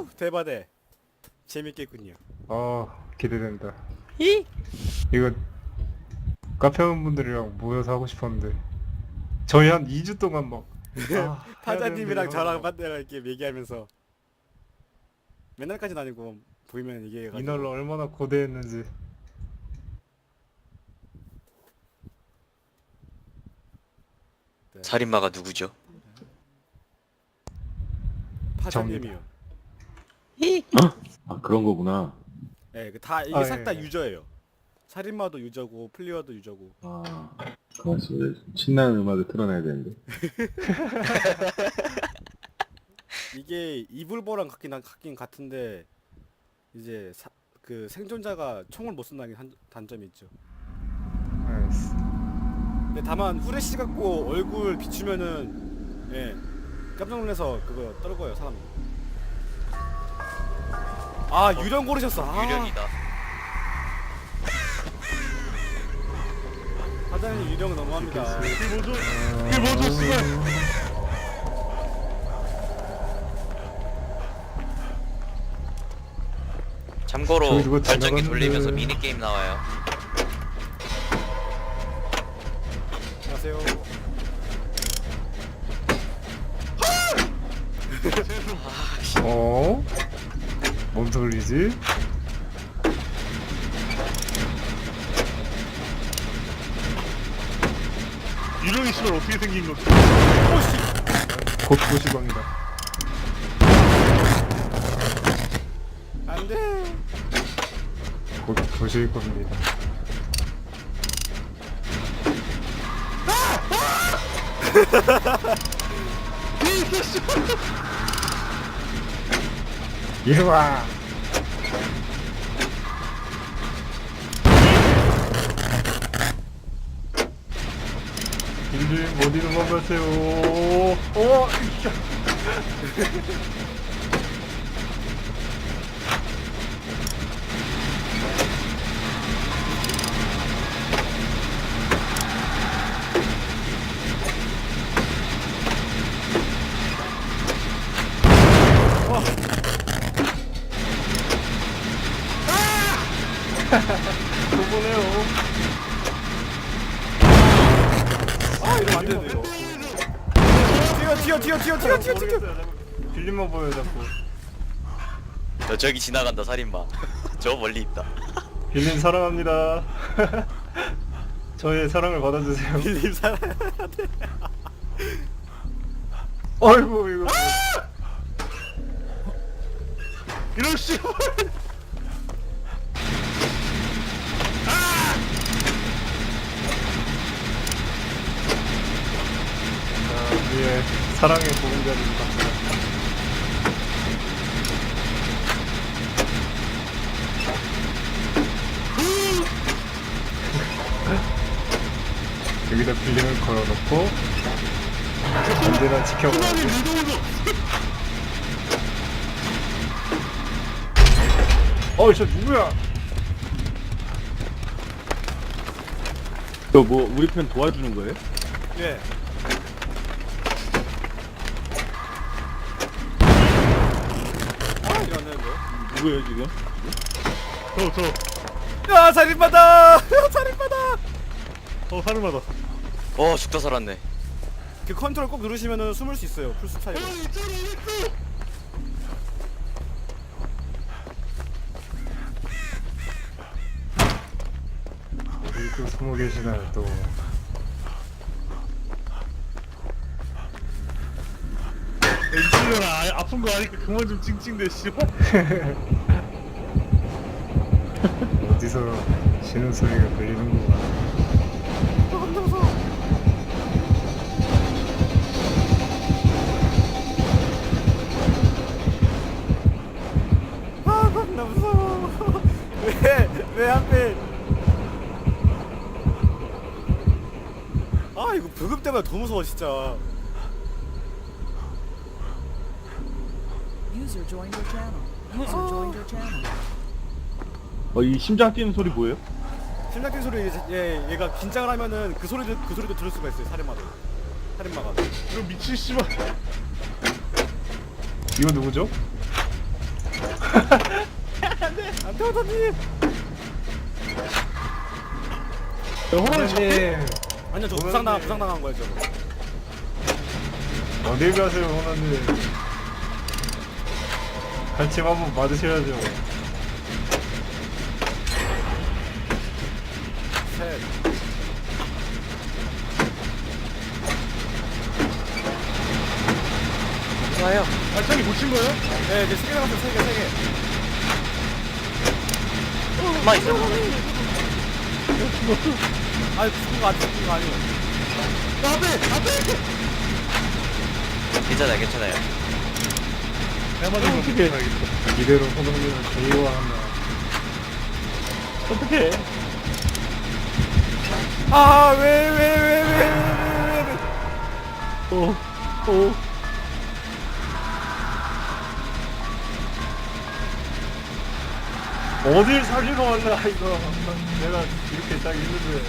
후 대바대 재밌겠군요. 아 기대된다. 히? 이거 카페원분들이랑 모여서 하고 싶었는데 저희 한 2주 동안 막 아, 파자님이랑 해야 저랑 반대가 이렇게 얘기하면서 맨날까지는 아니고 보이면 이게 이날로 얼마나 고대했는지 네. 살인마가 누구죠? 파자님이요. 아 그런 거구나. 예, 그 다 이게 아, 싹다 예, 예. 유저예요. 살인마도 유저고 플리어도 유저고. 아 가만있어. 신나는 음악을 틀어놔야 되는데. 이게 이불보랑 같긴 한- 같긴 같은데 이제 사, 그 생존자가 총을 못 쏜다는 게 한, 단점이 있죠. 알았어. 근데 다만 후레쉬 갖고 얼굴 비추면은 예 깜짝 놀라서 그거 떨고요 사람. 아 유령 고르셨어. 아, 유령이다. 사장님 유령 너무합니다. 그게 뭐죠? 참고로 저기 누가 발전기 지나갔는데. 돌리면서 미니 게임 나와요. 안녕하세요. 어? 뭔 소리지? 유령이 씨발 어떻게 생긴 거지? 곧 도시광이다. 안돼. 곧 도시일 겁니다. 이 리 와. 님들 어디로 도망가세요? 어, 이씨. 보네요. 아 이러면 안 되는데. 튀어 튀어 튀어 튀어 튀어 튀어 튀어. 빌림만 보여 자꾸. 저 저기 지나간다 살인마. 저 멀리 있다. 빌림 사랑합니다. 저의 사랑을 받아주세요. 빌림 사람. 어이구 이거. 유령 씨. 자, 우리의 사랑의 보금자리입니다. 여기다 빌림을 걸어놓고 언제나 지켜보는 어이 저 누구야? 저뭐 우리 편 도와주는 거예요? 예. 누구예요 지금? 저 저. 야 살인마다. 살인마다. 어 사람마다. 어 죽다 살았네. 그 컨트롤 꼭 누르시면은 숨을 수 있어요. 풀스 차이로. 여기 또 숨어 계시나요 또? 아, 아픈 거 아니까 그만 좀 찡찡대 씨발. 어디서 쉬는 소리가 들리는구나. 아 겁나 무서워. 왜왜 하필? 아 이거 불금 때문에 더 무서워 진짜. 어 이 심장 뛰는 소리 뭐예요? 심장 뛴 소리 얘 얘가 긴장을 하면은 그 소리도 그 소리도 들을 수가 있어요. 살인마도. 살인마가. 이거 미친 씨발. 이거 누구죠? 안돼 호사님. 호나님 아니요 저 부상 당한 부상 당한 거예요 저거. 어딜 가세요 호나님 같이 한번 맞으셔야죠 셋. 좋아요. 발차기 못친 거예요? 네 이제 세개 남았어요 세 개, 세 개. 가만 있어. 아니 죽은 거 아니에요 죽은 거 아니에요. 괜찮아요, 괜찮아요. 내가 맞은 거 어떻게 이대로 호나님을 제이화하면 어떻게? 아왜 왜 왜 왜왜왜 왜? 오, 오. 어딜 살리러 왔나 이거 내가 이렇게 딱 있는데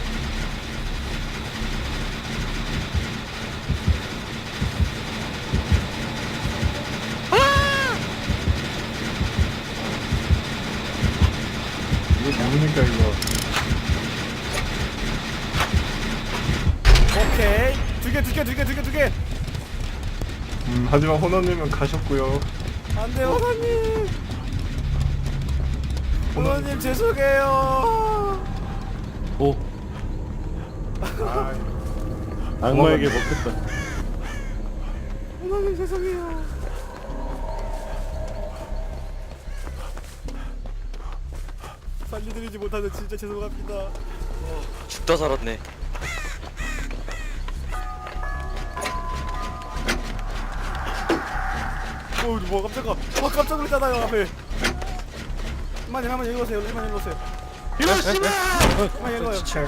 뭡니까 이거 오케이 두 개 두 개 두 개 두 개 두 개. 음, 하지만 호너님은 가셨고요 안돼 호사님. 호사님 죄송해요. 오. 아, 악마에게 먹혔다. 호사님 죄송해요. 살려드리지 못하는 진짜 죄송합니다. 죽다 살았네. 오, 뭐 깜짝아. 어, 깜짝 놀랐잖아요, 앞에. 한마디 한마디 읽어보세요. 한마디 읽어보세요. 한마디 읽어요. 치료.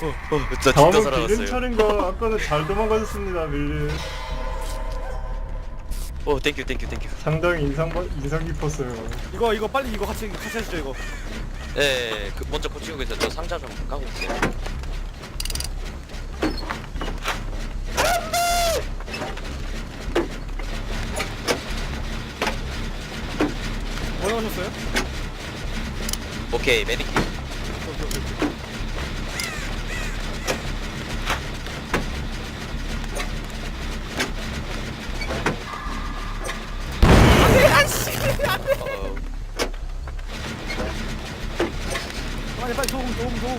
어, 어, 나 진짜 다음은 빌린 살아났어요. 차례인가 아까는 잘 도망가셨습니다 빌린 어, 땡큐, 땡큐, 땡큐. 상당히 인상 바- 인상 깊었어요 이거 이거 빨리 이거 같이 같이 하시죠 이거. 예, 그 먼저 고치고 계세요. 저 상자 좀 까고 있어요. 뭐 나오셨어요? 오케이, 메디킷. 어, 빨리 빨리 도움 도움 도움.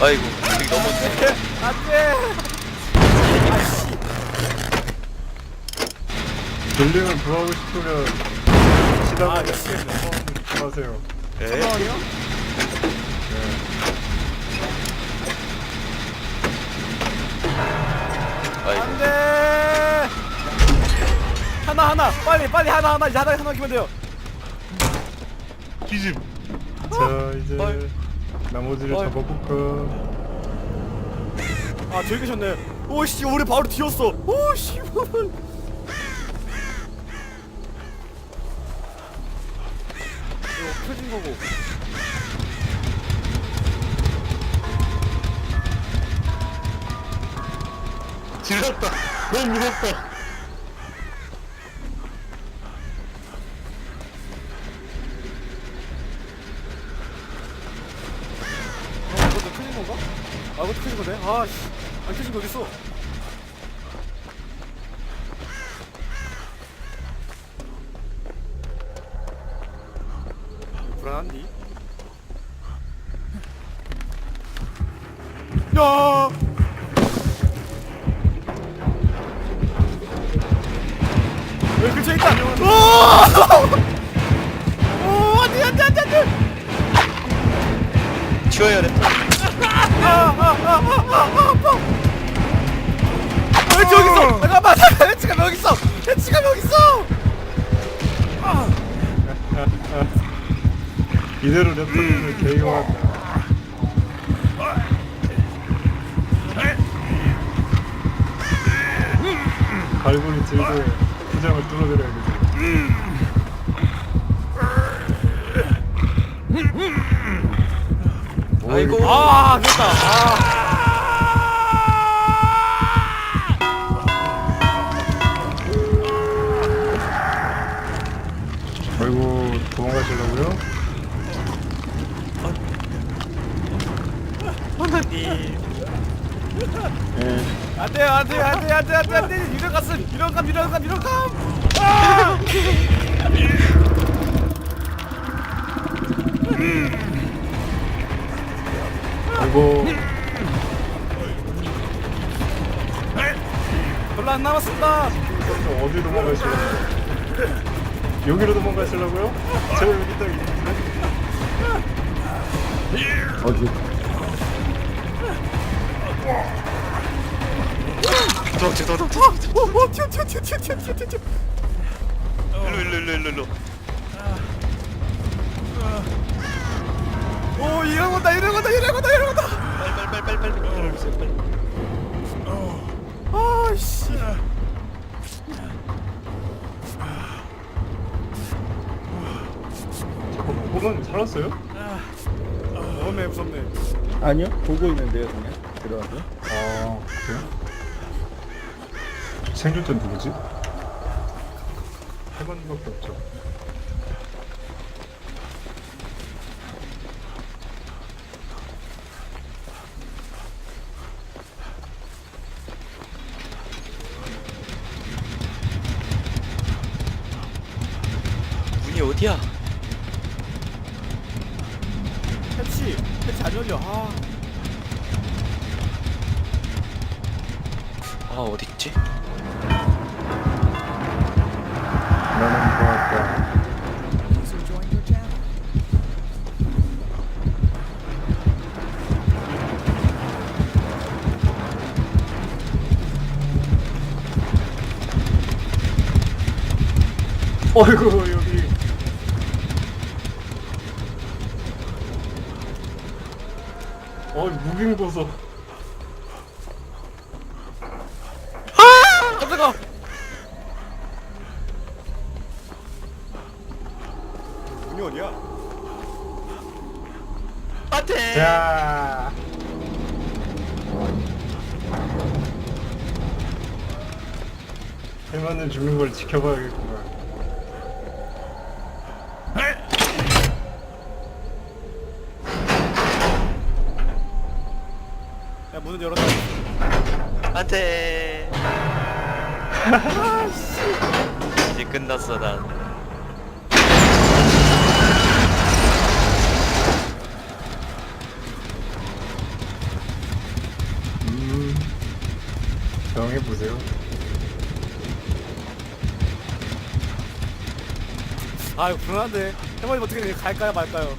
아이고, 여기 너무 안돼. 빌링을 구하고 싶으면 아 시다가 미치겠네. 하세요 에? 잠깐만요. 아이고, 안돼. 하나 하나 빨리 빨리 하나 하나 이제 하나 하나 키면 돼요. 뒤집. 자 이제 헐. 나머지를 헐. 잡아볼까 아 저기 계셨네. 오씨 우리 바로 뒤였어. 오씨 거 거고. 지렸다. 너무 무섭다. 어, 이것도 켜진 건가? 아, 이것도 켜진 거네? 아, 씨. 안 켜진 거 어딨어? 갈고리 들고 포장을 뚫어드려야겠네 아이고 아 됐다 아. 아이고 도망가시려고요? 하나님 예. 안돼요 안돼 안돼 안돼 안돼 이런 갔음 이런 감 이런 감 이런 감 아! 아이고 별로 안 남았습니다. 어디 도망가시려고요? 여기로 도망가시려고요? 제가 여기 딱 있는데 어디? 도망쳐 도망쳐. 오오 튀어 튀어 튀어 튀어 튀어 튀어 튀어. 일로 일로 일로 일로 일로. 오 이런 건다 이런 건다 이런 건다 이런 건다. 빨리 빨리 빨리 빨리 빨리 오세요 빨리. 아씨. 잠깐만 호건 살았어요? 무섭네 무섭네. 아니요. 보고 있는데요, 그냥. 들어와서. 아 그래요? 생존자 누구지? 해관밖에 없죠 문이 어디야? 패치 패치 안 열려. 아. 아 어디 있지? 어이구 여기. 어이 무빙 보소 어디야? 안돼. 자 해마는 죽는 걸 지켜봐야겠구만 야 문을 열었다. 안돼. 이제 끝났어 난. 음 정해보세요 아 이거 불안한데. 해머님 어떻게 그냥 갈까요 말까요?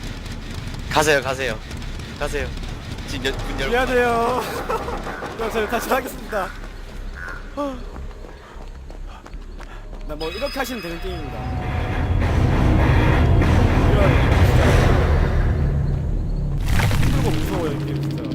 가세요 가세요 가세요. 지금 연, 문 열고. 미안해요. 그럼 저희 다시 하겠습니다. 나 뭐 이렇게 하시면 되는 게임입니다. 이런 진짜 힘들고 무서워요 이 게임.